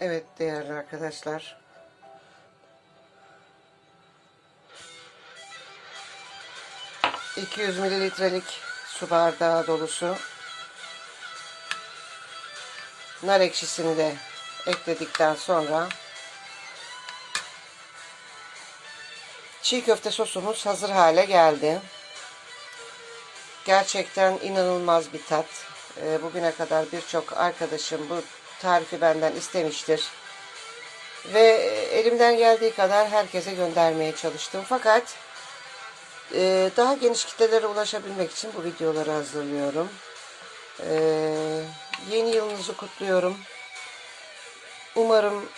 değerli arkadaşlar. ...200 mililitrelik su bardağı dolusu... ...nar ekşisini de ekledikten sonra... ...çiğ köfte sosumuz hazır hale geldi. Gerçekten inanılmaz bir tat. Ee, Bugüne kadar birçok arkadaşım bu tarifi benden istemiştir. Ve elimden geldiği kadar herkese göndermeye çalıştım. Fakat e, daha geniş kitlelere ulaşabilmek için bu videoları hazırlıyorum. Ee, Yeni yılınızı kutluyorum. Umarım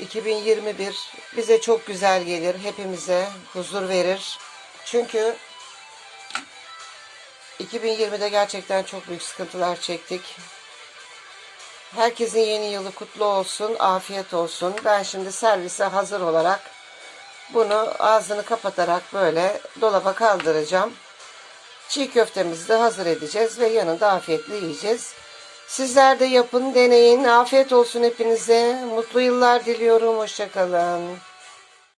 2021 bize çok güzel gelir. Hepimize huzur verir. Çünkü 2020'de gerçekten çok büyük sıkıntılar çektik. Herkesin yeni yılı kutlu olsun, afiyet olsun. Ben şimdi servise hazır olarak bunu ağzını kapatarak böyle dolaba kaldıracağım. Çiğ köftemizi de hazır edeceğiz ve yanında afiyetle yiyeceğiz. Sizler de yapın, deneyin. Afiyet olsun hepinize. Mutlu yıllar diliyorum. Hoşçakalın.